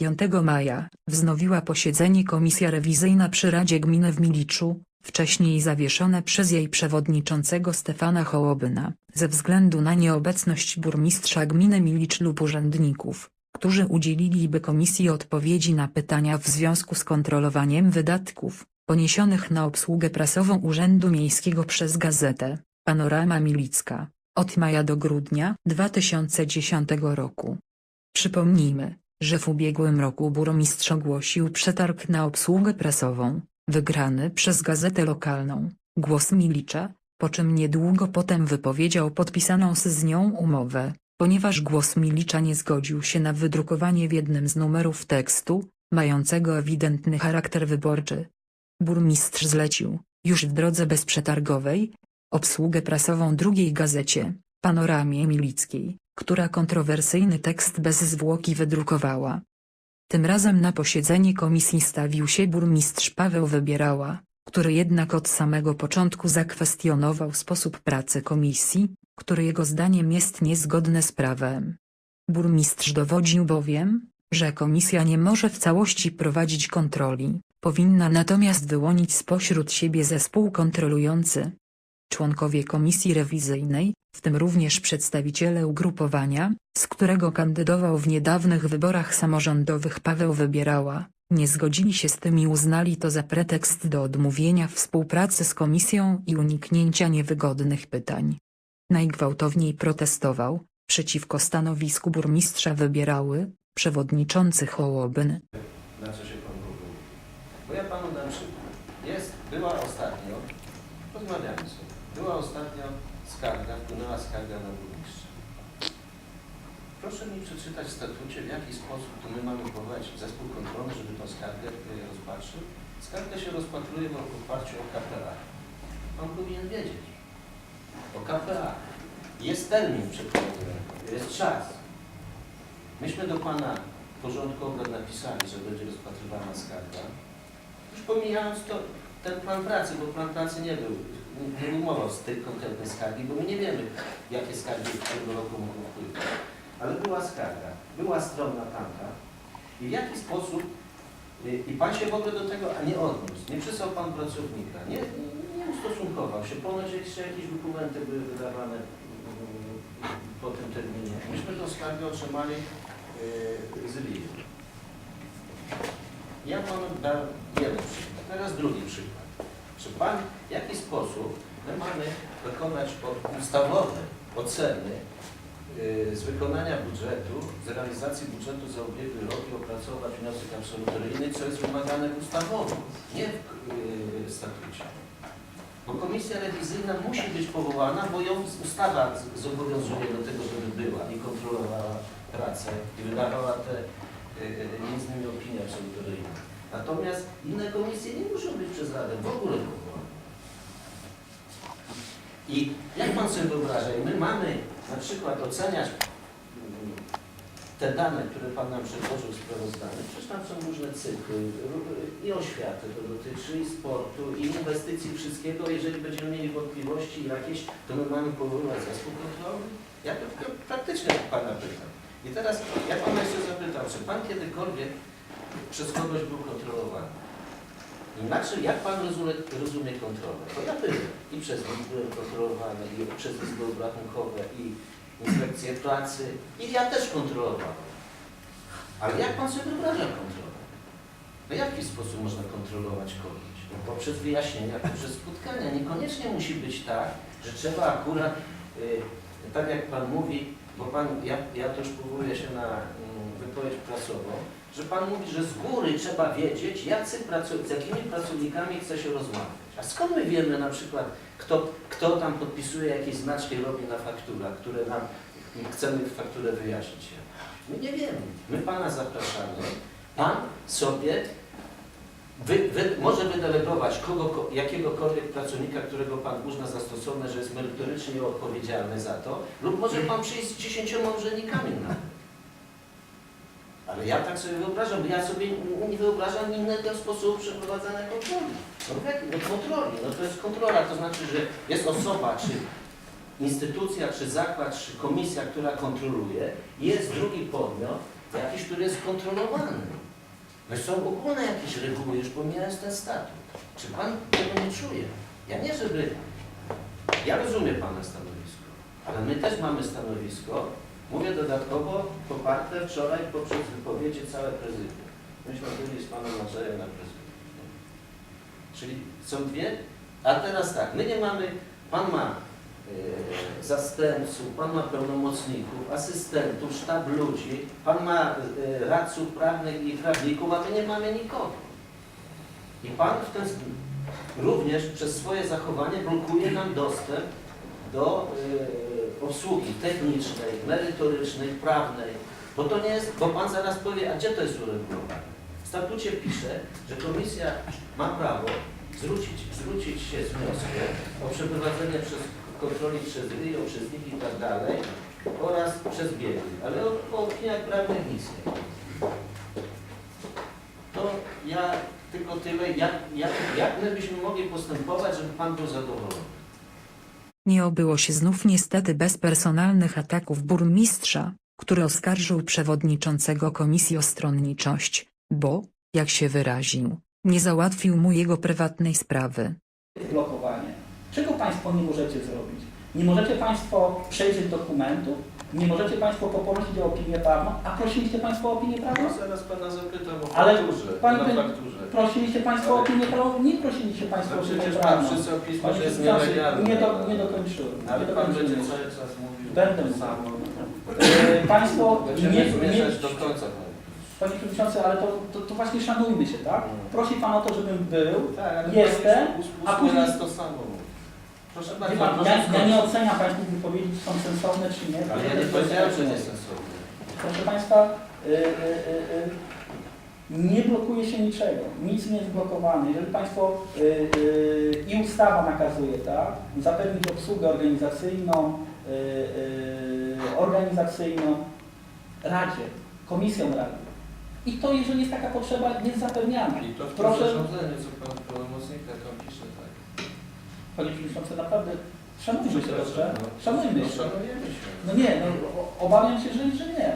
5 maja wznowiła posiedzenie komisja rewizyjna przy Radzie Gminy w Miliczu, wcześniej zawieszone przez jej przewodniczącego Stefana Hołobyna, ze względu na nieobecność burmistrza gminy Milicz lub urzędników, którzy udzieliliby komisji odpowiedzi na pytania w związku z kontrolowaniem wydatków poniesionych na obsługę prasową Urzędu Miejskiego przez gazetę Panorama Milicka od maja do grudnia 2010 roku. Przypomnijmy, że w ubiegłym roku burmistrz ogłosił przetarg na obsługę prasową, wygrany przez gazetę lokalną, Głos Milicza, po czym niedługo potem wypowiedział podpisaną z nią umowę, ponieważ Głos Milicza nie zgodził się na wydrukowanie w jednym z numerów tekstu, mającego ewidentny charakter wyborczy. Burmistrz zlecił, już w drodze bezprzetargowej, obsługę prasową drugiej gazecie, Panoramie Milickiej, która kontrowersyjny tekst bez zwłoki wydrukowała. Tym razem na posiedzenie komisji stawił się burmistrz Paweł Wybierała, który jednak od samego początku zakwestionował sposób pracy komisji, który jego zdaniem jest niezgodny z prawem. Burmistrz dowodził bowiem, że komisja nie może w całości prowadzić kontroli, powinna natomiast wyłonić spośród siebie zespół kontrolujący. Członkowie komisji rewizyjnej, w tym również przedstawiciele ugrupowania, z którego kandydował w niedawnych wyborach samorządowych Paweł Wybierała, nie zgodzili się z tym i uznali to za pretekst do odmówienia współpracy z komisją i uniknięcia niewygodnych pytań. Najgwałtowniej protestował, przeciwko stanowisku burmistrza Wybierały, przewodniczący Hołobyn. na co się Pan. Bo ja Panu dam przykład. Jest, była ostatnio, rozmawiamy sobie, była ostatnio skarga, wpłynęła skarga na burmistrza. Proszę mi przeczytać w statucie, w jaki sposób to my mamy powołać zespół kontrolny, żeby tą skargę y, rozpatrzył. Skarga się rozpatruje w oparciu o KPA. Pan powinien wiedzieć. O KPA. Jest termin przeprowadzenia, jest czas. Myśmy do Pana w porządku obrad napisali, że będzie rozpatrywana skarga. Już pomijając to, ten plan pracy, bo plan pracy nie był, nie- umował z tej konkretnej skargi, bo my nie wiemy, jakie skargi w roku mogą wpływać. Ale była skarga, była stronna tamta i w jaki sposób, y, i Pan się w ogóle do tego a nie odniósł, nie przysłał Pan pracownika, nie, nie, ustosunkował się, ponoć jeszcze jakieś dokumenty były wydawane mm, po tym terminie. Myśmy tą skargę otrzymali yy, z Lidu. Ja Panu dam jeden przykład, teraz drugi przykład. Czy Pan w jaki sposób my mamy dokonać ustawowej oceny yy, z wykonania budżetu, z realizacji budżetu za ubiegły rok i opracować wniosek absolutoryjny, co jest wymagane ustawowo, nie w yy, statucie. Bo komisja rewizyjna musi być powołana, bo ją ustawa zobowiązuje do tego, żeby była i kontrolowała pracę i wydawała te y, y, między innymi opinie absolutoryjne. Natomiast inne komisje nie muszą być przez Radę w ogóle powołane. I jak Pan sobie wyobraża, my mamy na przykład oceniać mm, te dane, które Pan nam przedłożył w sprawozdaniu, przecież tam są różne cykly, ró- i oświaty to dotyczy, i sportu, i inwestycji, wszystkiego. Jeżeli będziemy mieli wątpliwości jakieś, to my mamy powoływać zespół kontrolny? Ja to praktycznie Pana pytam. I teraz ja Pana jeszcze zapytam, czy Pan kiedykolwiek przez kogoś był kontrolowany? Inaczej, jak Pan rozumie, rozumie kontrolę? Bo ja byłem i przez NIK byłem kontrolowany, i przez izby obrachunkowe, i inspekcję pracy, i ja też kontrolowałem. Ale jak Pan sobie wyobraża kontrolę? No w jaki sposób można kontrolować kogoś? No poprzez wyjaśnienia, poprzez spotkania. Niekoniecznie musi być tak, że trzeba akurat, y, tak jak Pan mówi, bo Pan, ja, ja też powołuję się na wypowiedź prasową, że Pan mówi, że z góry trzeba wiedzieć, jacy z jakimi pracownikami chce się rozmawiać. A skąd my wiemy na przykład, kto, kto tam podpisuje jakieś znaczki, robi na fakturach, które nam chcemy fakturę wyjaśnić. My nie wiemy. My Pana zapraszamy. Pan sobie wy, wy, może wydelegować kogo, ko- jakiegokolwiek pracownika, którego Pan uzna za stosowne, że jest merytorycznie odpowiedzialny za to, lub może Pan przyjść z dziesięcioma urzędnikami na ale ja tak sobie wyobrażam, bo ja sobie nie wyobrażam innego sposobu przeprowadzania kontroli. No, kontroli, no to jest kontrola, to znaczy, że jest osoba, czy instytucja, czy zakład, czy komisja, która kontroluje, jest drugi podmiot jakiś, który jest kontrolowany. No są ogólne jakieś reguły, już pomijając ten statut. Czy Pan tego nie czuje? Ja nie, żeby... Ja rozumiem Pana stanowisko, ale my też mamy stanowisko, mówię dodatkowo, poparte wczoraj poprzez wypowiedzi całe prezydium. Myśmy byli z Panem Maciejem na prezydium. Czyli są dwie, a teraz tak, my nie mamy, Pan ma e, zastępców, Pan ma pełnomocników, asystentów, sztab ludzi, Pan ma e, radców prawnych i prawników, a my nie mamy nikogo. I Pan w ten, sp- również przez swoje zachowanie blokuje nam dostęp do e, obsługi technicznej, merytorycznej, prawnej, bo to nie jest, bo Pan zaraz powie, a gdzie to jest uregulowane? W statucie pisze, że komisja ma prawo zwrócić, zwrócić się z wnioskiem o przeprowadzenie przez kontroli przez RIO, przez NIK i tak dalej oraz przez biegłych, ale o, o opiniach prawnych nic nie. To ja tylko tyle, jak, jak, jak my byśmy mogli postępować, żeby Pan był zadowolony. Nie obyło się znów niestety bez personalnych ataków burmistrza, który oskarżył przewodniczącego komisji o stronniczość, bo, jak się wyraził, nie załatwił mu jego prywatnej sprawy. blokowanie. Czego Państwo nie możecie zrobić? Nie możecie Państwo przejrzeć dokumentów, nie możecie Państwo poprosić o opinię prawną, a prosiliście Państwo o opinię prawną? No, zaraz Pana zapytam o Ale fakturze, pan- na fakturze. Prosiliście Państwo o opinię prawną? Nie prosiliście Państwo No o opinię przecież Pan prawną. pismo, że jest nielegalne. nie, do, nie dokończyłem. Ale nie Pan będzie dokończyłem. cały czas mówił Będę to samo. E, Państwo Będziemy nie, nie, zmierzać do końca. Panie. Panie Przewodniczący, ale to, to, to właśnie szanujmy się, tak? Mm. Prosi Pan o to, żebym był. Tak, ale Jestem, Pan już a później- raz to samo mówi. Proszę Wie bardzo, pan, ja, ja nie oceniam Pańskich wypowiedzi, czy są sensowne, czy nie. Ale ja nie powiedziałem, że nie sensowne. Proszę Państwa, y, y, y, y, nie blokuje się niczego, nic nie jest blokowane. Jeżeli Państwo y, y, i ustawa nakazuje, tak, zapewnić obsługę organizacyjną, y, y, organizacyjną Radzie, komisją Rady. I to, jeżeli jest taka potrzeba, jest zapewniane. I to w tym Proszę, zarządzeniu, co Pan pełnomocnik tak pisze, tak. Panie Przewodniczący, naprawdę szanujmy się dobrze, No, szanujmy no, się. Szanujemy się. No nie, no, o- obawiam się, że, że nie.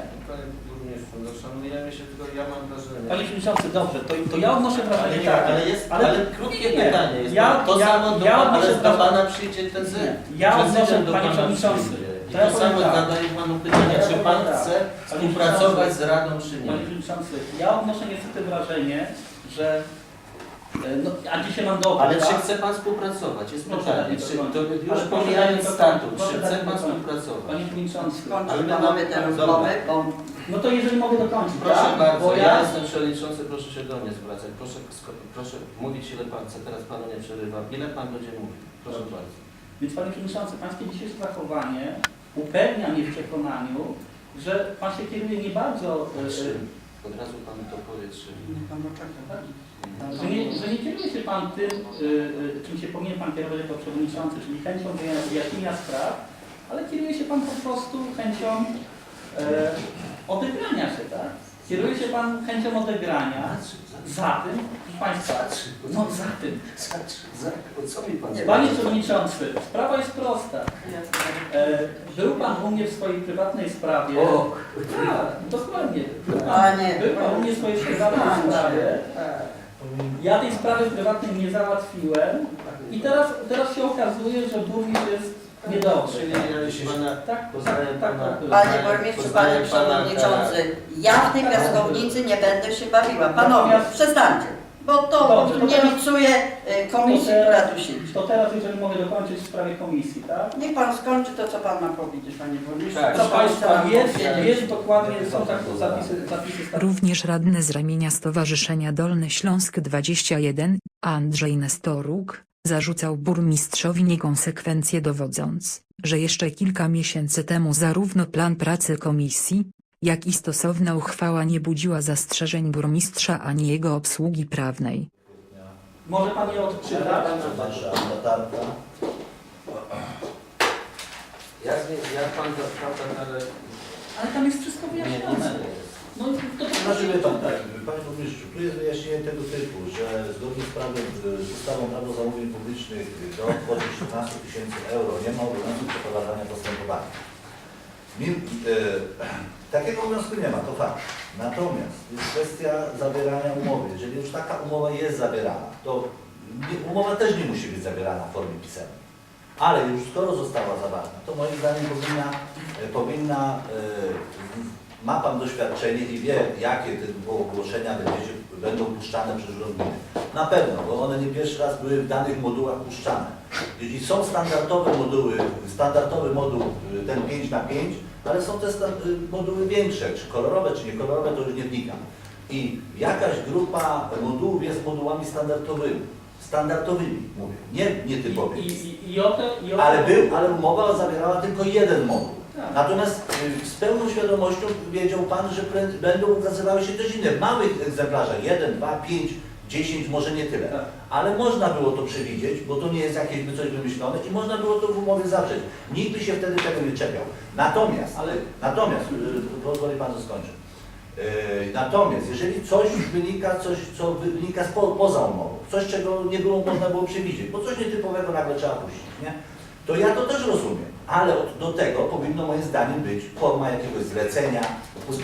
Burmistrzu, no szanujemy się, tylko ja mam wrażenie. Panie Przewodniczący, dobrze, to, to ja odnoszę ale, wrażenie nie, takie. ale jest, Ale- ale, krótkie nie, nie. pytanie jest. Ja- to ja- samo do, ja odnoszę ale do wrażenie- Pana przyjdzie ten z. Ja prezydent odnoszę, do Panie Pana Przewodniczący, przyjdzie. I to to, ja powiem samo tak. zadaję Panu pytanie, Ja czy powiem Pan tak. chce współpracować z Radą, czy nie? Panie Przewodniczący, ja odnoszę niestety wrażenie, że no, a dzisiaj mam dowód, Ale tak? czy chce Pan współpracować? Jest Proszę pytanie. Czy, to już proszę pomijając statut, czy Proszę chce Pan współpracować? Panie Przewodniczący, Ale my panowie mamy- tę dobra. rozmowę, bo no to jeżeli mogę dokończyć, Proszę tak? bardzo, Bo ja ja, jestem przewodniczący, proszę się do mnie zwracać. Proszę, sko- proszę mówić ile Pan chce, teraz Panu nie przerywam. Ile Pan będzie mówił? Proszę bardzo. więc Panie Przewodniczący, Pańskie dzisiejsze zachowanie upewnia mnie w przekonaniu, że Pan się kieruje nie bardzo... e, Trzy. Od razu Pan to powie trzy. niech pan poczeka. Że nie, że nie kieruje się Pan tym, y, y, czym się powinien Pan kierować jako przewodniczący, czyli chęcią wyjaśnienia spraw, ale kieruje się Pan po prostu chęcią e, odegrania się, tak? Kieruje się Pan chęcią odegrania za tym, proszę Państwa, no za tym. O co mi Pan Panie Przewodniczący, sprawa jest prosta. E, był Pan u mnie w swojej prywatnej sprawie. O, Tak, dokładnie. Był Pan, był pan u mnie w swojej prywatnej sprawie. Ja tej sprawy prywatnej nie załatwiłem i teraz, teraz się okazuje, że burmistrz jest niedobry. Czyli się Pana Tak, poznaję tak, tak, Pana. tak. Panie burmistrzu, Poznaję panie pana przewodniczący, ja w tej piaskownicy nie będę się bawiła. Panowie, Natomiast- przestańcie, bo to Dobrze, to nie teraz- licuje y, komisji, to teraz- która tu siedzi. To teraz, jeżeli mogę dokończyć w sprawie komisji, tak? Niech pan skończy to, co pan ma powiedzieć, panie burmistrzu. Tak. Co Proszę pan Państwa, chce jest, powiedzieć? jest dokładnie, są tak zapisy, zapisy statutu. Również radny z ramienia Stowarzyszenia Dolny Śląsk 21, Andrzej Nestoruk, zarzucał burmistrzowi niekonsekwencje dowodząc, że jeszcze kilka miesięcy temu zarówno plan pracy komisji, jak i stosowna uchwała nie budziła zastrzeżeń burmistrza ani jego obsługi prawnej. Może Pan je odczytać? Nasza notarka. Jak, jak Pan to prawda, ale Ale tam jest wszystko nie, nic wyjaśnione. No i to Znaczy wie pan tak, panie burmistrzu, tu jest wyjaśnienie tego typu, że zgodnie z prawem, z ustawą prawo zamówień publicznych do kwoty 16 tysięcy euro nie ma obowiązku przeprowadzania postępowania. E, takiego obowiązku nie ma, to fakt. Natomiast jest kwestia zawierania umowy. Jeżeli już taka umowa jest zawierana, to umowa też nie musi być zawierana w formie pisemnej. Ale już skoro została zawarta, to moim zdaniem powinna, e, powinna e, ma Pan doświadczenie i wie, jakie te ogłoszenia będziecie, będą puszczane przez urząd gminy. Na pewno, bo one nie pierwszy raz były w danych modułach puszczane. I są standardowe moduły, standardowy moduł y, ten 5 na 5 ale są te y, moduły większe, czy kolorowe, czy niekolorowe, to już nie wnikam. I jakaś grupa modułów jest modułami standardowymi. Standardowymi, mówię, nie nietypowymi. I, i, i o te, i o te... Ale był, ale umowa zawierała tylko jeden moduł. Natomiast y, z pełną świadomością wiedział Pan, że będą ukazywały się też inne, w małych egzemplarzach, 1, 2, 5, 10, może nie tyle. Tak. Ale można było to przewidzieć, bo to nie jest jakieś coś wymyślone i można było to w umowie zawrzeć. Nikt by się wtedy tego nie czepiał. Natomiast, Ale- natomiast, y, pozwoli Pan, że skończę. Yy, Natomiast jeżeli coś wynika, coś, co wynika spo, poza umową, coś, czego nie było można było przewidzieć, bo coś nietypowego nagle trzeba puścić, nie? to ja to też rozumiem, ale do tego powinno moim zdaniem być forma jakiegoś zlecenia,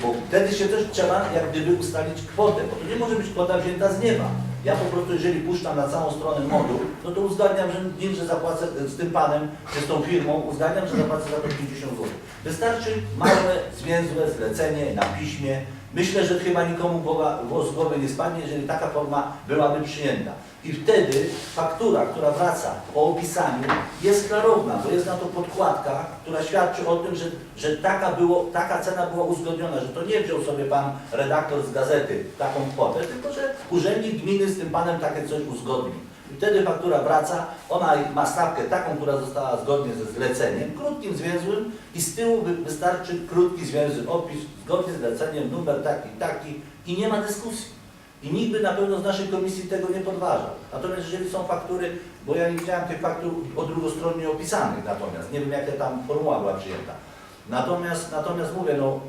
bo wtedy się też trzeba jak gdyby ustalić kwotę, bo to nie może być kwota wzięta z nieba. Ja po prostu, jeżeli puszczam na całą stronę moduł, no to uzgadniam, że nim, że zapłacę z tym panem, czy z tą firmą, uzgadniam, że zapłacę za to 50 zł. Wystarczy małe, zwięzłe zlecenie na piśmie. Myślę, że chyba nikomu głowa, z głowy nie spadnie, jeżeli taka forma byłaby przyjęta. I wtedy faktura, która wraca po opisaniu, jest klarowna, bo jest na to podkładka, która świadczy o tym, że, że taka, było, taka cena była uzgodniona, że to nie wziął sobie pan redaktor z gazety taką kwotę, tylko że urzędnik gminy z tym panem takie coś uzgodnił. I wtedy faktura wraca, ona ma stawkę taką, która została zgodnie ze zleceniem, krótkim, zwięzłym i z tyłu wy- wystarczy krótki, zwięzły opis, zgodnie z zleceniem, numer taki, taki i nie ma dyskusji. I nikt by na pewno z naszej komisji tego nie podważał. Natomiast jeżeli są faktury, bo ja nie widziałem tych faktur o drugostronnie opisanych natomiast, nie wiem jaka tam formuła była przyjęta. Natomiast, natomiast mówię, no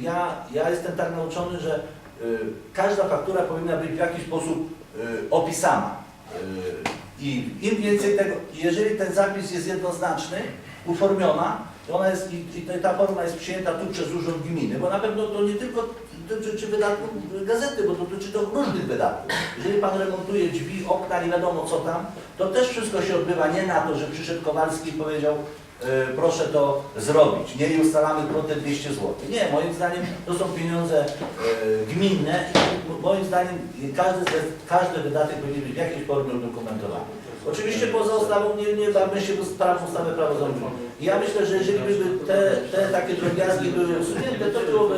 ja, ja jestem tak nauczony, że y, każda faktura powinna być w jakiś sposób y, opisana. Y, I im więcej tego, jeżeli ten zapis jest jednoznaczny, uformiona, ona jest, i, i ta forma jest przyjęta tu przez Urząd Gminy, bo na pewno to nie tylko dotyczy wydatków gazety, bo dotyczy to różnych wydatków. Jeżeli Pan remontuje drzwi, okna, nie wiadomo co tam, to też wszystko się odbywa nie na to, że przyszedł Kowalski i powiedział e, proszę to zrobić, nie ustalamy kwotę 200 zł. Nie, moim zdaniem to są pieniądze e, gminne i moim zdaniem każdy, każdy wydatek powinien być w jakiejś formie udokumentowany. Oczywiście poza ustawą nie, nie bawmy się, bo spraw ustawy prawo zamówień. I ja myślę, że jeżeli by te, te takie drobiazgi były usunięte, to byłoby,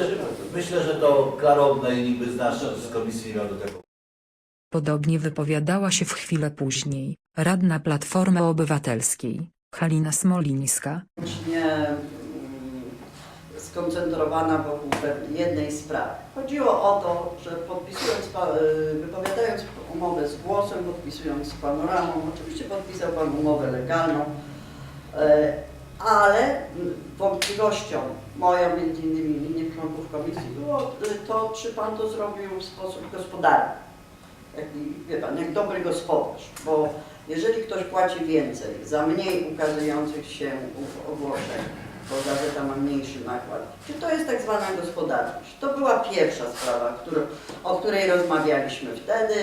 myślę, że to klarowne i nikt by z nas z komisji nie miał do tego. Podobnie wypowiadała się w chwilę później radna Platformy Obywatelskiej, Halina Smolińska. nie skoncentrowana wokół jednej sprawy. Chodziło o to, że podpisując, y, wypowiadając umowę z głosem, podpisując z panoramą, oczywiście podpisał Pan umowę legalną, e, ale wątpliwością moją, między innymi innych członków komisji, było y, to, czy Pan to zrobił w sposób gospodarny. Jak, wie Pan, jak dobry gospodarz, bo jeżeli ktoś płaci więcej za mniej ukazujących się ogłoszeń, bo gazeta ma mniejszy nakład, czy to jest tak zwana gospodarność? To była pierwsza sprawa, którą, o której rozmawialiśmy wtedy.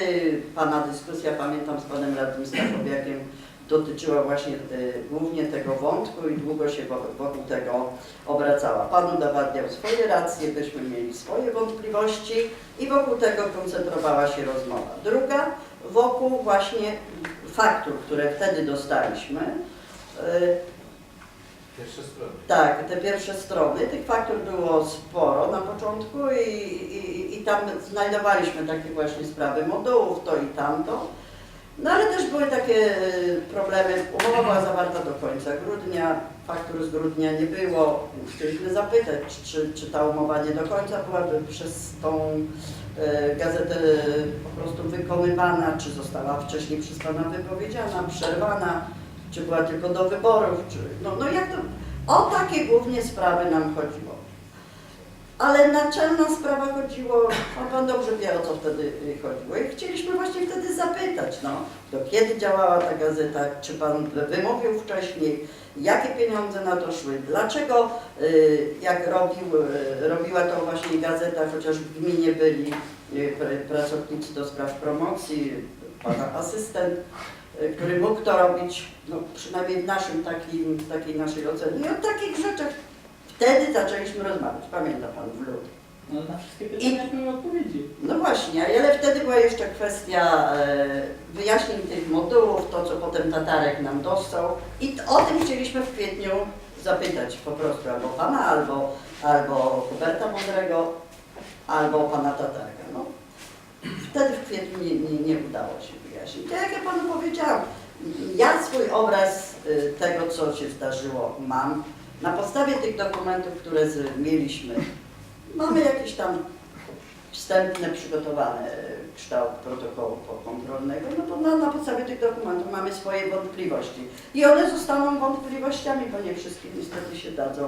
Pana dyskusja, pamiętam z panem radnym Stachowiakiem, dotyczyła właśnie e, głównie tego wątku i długo się wo- wokół tego obracała. Pan udowadniał swoje racje, byśmy mieli swoje wątpliwości i wokół tego koncentrowała się rozmowa. Druga, wokół właśnie faktur, które wtedy dostaliśmy. E, Pierwsze strony. tak, te pierwsze strony, tych faktur było sporo na początku i, i, i tam znajdowaliśmy takie właśnie sprawy. Modułów, to i tamto. No ale też były takie e, problemy, umowa była zawarta do końca grudnia, faktur z grudnia nie było, chcieliśmy zapytać, czy, czy ta umowa nie do końca byłaby przez tą e, gazetę po prostu wykonywana, czy została wcześniej przez Pana wypowiedziana, przerwana, czy była tylko do wyborów, czy, no, no jak to, o takie głównie sprawy nam chodziło. Ale naczelna sprawa chodziło, a Pan dobrze wie o co wtedy y, chodziło. I chcieliśmy właśnie wtedy zapytać, no, do kiedy działała ta gazeta, czy Pan wymówił wcześniej, jakie pieniądze na to szły, dlaczego y, jak robił, y, robiła to właśnie gazeta, chociaż w gminie byli pr- pracownicy do spraw promocji, Pana asystent, który mógł to robić, no, przynajmniej w naszym takim, takiej naszej ocenie. I o takich rzeczach wtedy zaczęliśmy rozmawiać, pamięta Pan w lutym. No, na wszystkie pytania były odpowiedzi. No właśnie, ale wtedy była jeszcze kwestia e, wyjaśnień tych modułów, to co potem Tatarek nam dostał i o tym chcieliśmy w kwietniu zapytać po prostu albo Pana, albo, albo Huberta Mądrego, albo Pana Tatarka. No, wtedy w kwietniu nie, nie, nie udało się wyjaśnić. To jak ja Panu powiedziałam, ja swój obraz y, tego, co się zdarzyło mam. Na podstawie tych dokumentów, które mieliśmy, mamy jakieś tam wstępne, przygotowane e, kształt protokołu kontrolnego, no to na, na podstawie tych dokumentów mamy swoje wątpliwości. I one zostaną wątpliwościami, bo nie wszystkie niestety się dadzą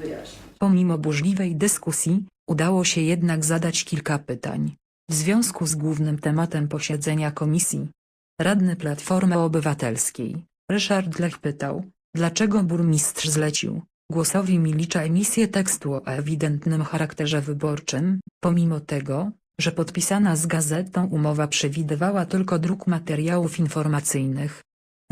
wyjaśnić. Pomimo burzliwej dyskusji, udało się jednak zadać kilka pytań. W związku z głównym tematem posiedzenia komisji, radny Platformy Obywatelskiej, Ryszard Lech pytał, dlaczego burmistrz zlecił głosowi Milicza emisję tekstu o ewidentnym charakterze wyborczym, pomimo tego, że podpisana z gazetą umowa przewidywała tylko druk materiałów informacyjnych.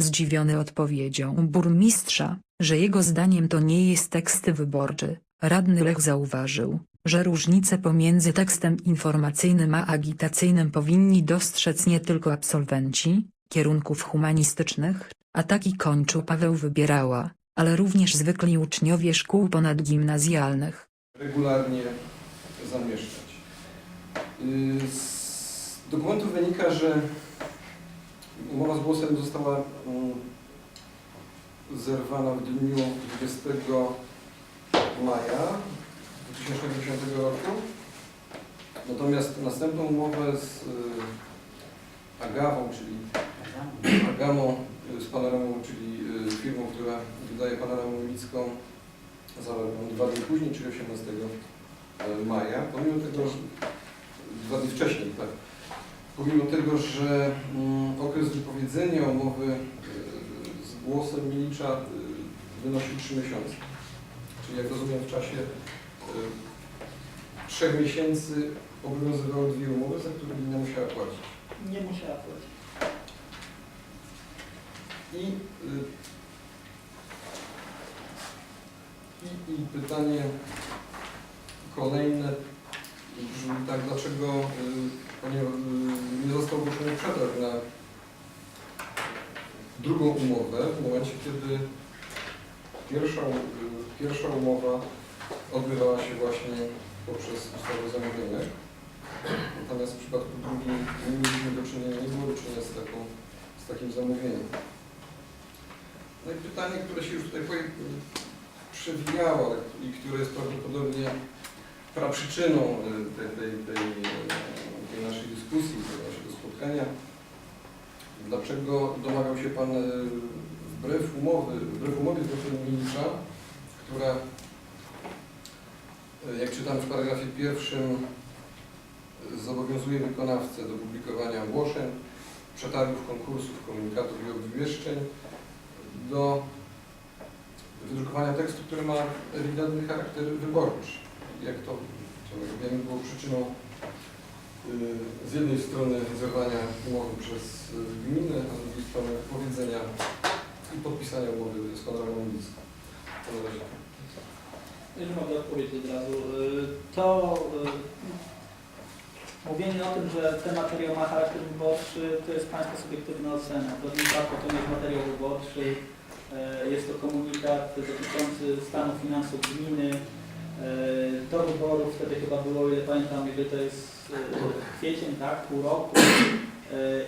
Zdziwiony odpowiedzią burmistrza, że jego zdaniem to nie jest tekst wyborczy, radny Lech zauważył, że różnice pomiędzy tekstem informacyjnym a agitacyjnym powinni dostrzec nie tylko absolwenci kierunków humanistycznych, a taki kończył Paweł Wybierała, ale również zwykli uczniowie szkół ponadgimnazjalnych. regularnie zamieszczać. Y, Z dokumentu wynika, że umowa z głosem została mm, zerwana w dniu 20 maja 2010 roku. Natomiast następną umowę z y, Agawą, czyli Agamą y, z Panoramą, czyli y, firmą, która wydaje Panoramę Ulicką, zawarłem dwa dni później, czyli 18 maja, pomimo tego, że dwa dni wcześniej, tak, pomimo tego, że mm, okres wypowiedzenia umowy z głosem Milicza wynosił 3 miesiące. Czyli jak rozumiem w czasie trzech miesięcy obowiązywały dwie umowy, za które gmina musiała płacić. Nie musiała płacić. I, y, i, i pytanie kolejne brzmi tak, dlaczego y, panie, y, nie został ogłoszony przetarg na drugą umowę w momencie, kiedy pierwsza, y, pierwsza umowa odbywała się właśnie poprzez ustawę o zamówieniach. Natomiast w przypadku drugiej nie mieliśmy do czynienia, nie było do czynienia z, taką, z takim zamówieniem. No i pytanie, które się już tutaj przewijało i które jest prawdopodobnie praprzyczyną y, tej, tej, tej, y, tej naszej dyskusji, tego naszego spotkania. Dlaczego domagał się Pan y, wbrew umowy, wbrew umowie z. Milicza, która, jak czytam w paragrafie pierwszym, y, zobowiązuje wykonawcę do publikowania ogłoszeń, przetargów, konkursów, komunikatów i obwieszczeń, do wydrukowania tekstu, który ma ewidentny charakter wyborczy. Jak to ciągle wiemy, było przyczyną y, z jednej strony zerwania umowy przez y, gminę, a z drugiej strony powiedzenia i podpisania umowy z panem Ulicką. Już mogę odpowiedzieć od razu. Y, To y, mówienie o tym, że ten materiał ma charakter wyborczy, to jest Państwa subiektywna ocena. W wypadku to nie jest materiał wyborczy. Y, Jest to komunikat dotyczący stanu finansów gminy. Do wyborów wtedy chyba było, o ile pamiętam, jeżeli to jest kwiecień, tak, pół roku.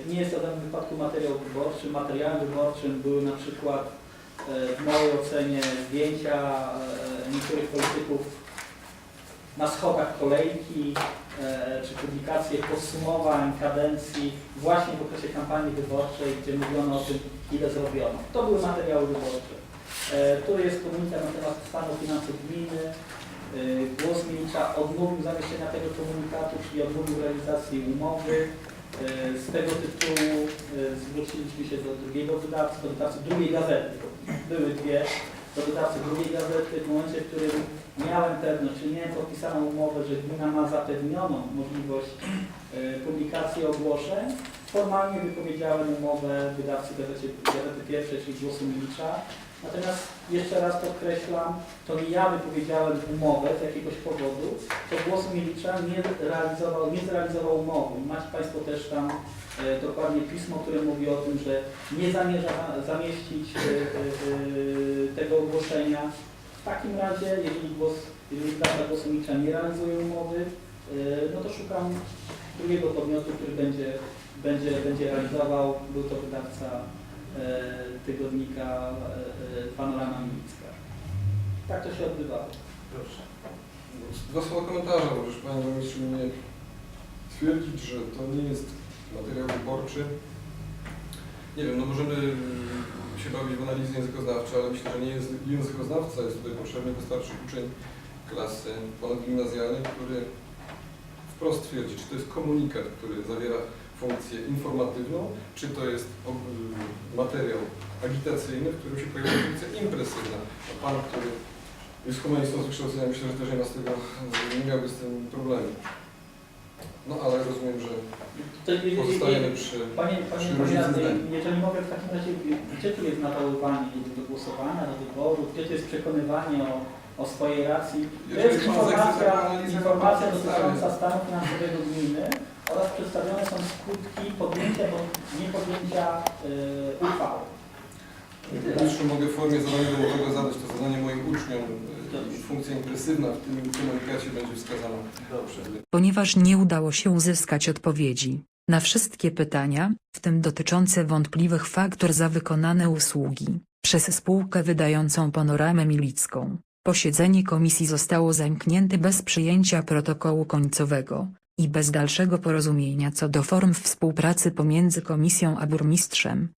Nie jest to w żadnym wypadku materiał wyborczy. Materiałem wyborczym były na przykład w mojej ocenie zdjęcia niektórych polityków na schodach kolejki, e, czy publikacje podsumowań kadencji właśnie w okresie kampanii wyborczej, gdzie mówiono o tym, ile zrobiono. To były materiały wyborcze. E, Tu jest komunikat na temat stanu finansów gminy. y, głos Milicza odmówił zamieszczenia tego komunikatu, czyli odmówił realizacji umowy. Z tego tytułu zwróciliśmy się do drugiego wydawcy, do wydawcy drugiej gazety. Były dwie, do wydawcy drugiej gazety. W momencie, w którym miałem pewność, czy miałem podpisaną umowę, że gmina ma zapewnioną możliwość y, publikacji ogłoszeń, formalnie wypowiedziałem umowę wydawcy gazety, gazety pierwszej, czyli Głosu Milicza. Natomiast jeszcze raz podkreślam, to nie ja wypowiedziałem umowę z jakiegoś powodu, to Głos Milicza nie realizował, nie zrealizował umowy. Macie Państwo też tam e, dokładnie pismo, które mówi o tym, że nie zamierza za- zamieścić e, e, e, tego ogłoszenia. W takim razie, jeżeli głos, jeżeli wydawca Głosu Milicza nie realizuje umowy, e, no to szukam drugiego podmiotu, który będzie, będzie, będzie realizował. Był to wydawca e, tygodnika e, e, Panorama Milicka. Tak to się odbywało. Proszę. Dwa słowa komentarza, bo już Burmistrzu mnie twierdzić, że to nie jest materiał wyborczy. Nie wiem, no możemy się bawić w analizy językoznawcze, ale myślę, że nie jest językoznawca jest tutaj potrzebny, wystarczy uczeń klasy ponadgimnazjalnej, który wprost twierdzi, czy to jest komunikat, który zawiera funkcję informatywną, czy to jest y, materiał agitacyjny, w którym się pojawia funkcja impresywna. A Pan, który jest humanistą z wykształcenia, myślę, że też nie ma z tego, nie miałby z tym problemu. No ale rozumiem, że pozostajemy je- przy... Panie, panie przy różnicy radny, zdań. jeżeli mogę w takim razie, gdzie tu jest nawoływanie do głosowania, do wyboru, gdzie tu jest przekonywanie o, o swojej racji? To jest informacja, informacja dotycząca stanu finansowego gminy oraz przedstawione są skutki podjęcia bądź niepodjęcia y, uchwały. Jeszcze mogę w formie zadania domowego zadać to zadanie moim uczniom. Funkcja impresywna w tym komunikacie będzie wskazana. Dobrze. Ponieważ nie udało się uzyskać odpowiedzi na wszystkie pytania, w tym dotyczące wątpliwych faktur za wykonane usługi, przez spółkę wydającą panoramę milicką, posiedzenie komisji zostało zamknięte bez przyjęcia protokołu końcowego i bez dalszego porozumienia co do form współpracy pomiędzy komisją a burmistrzem.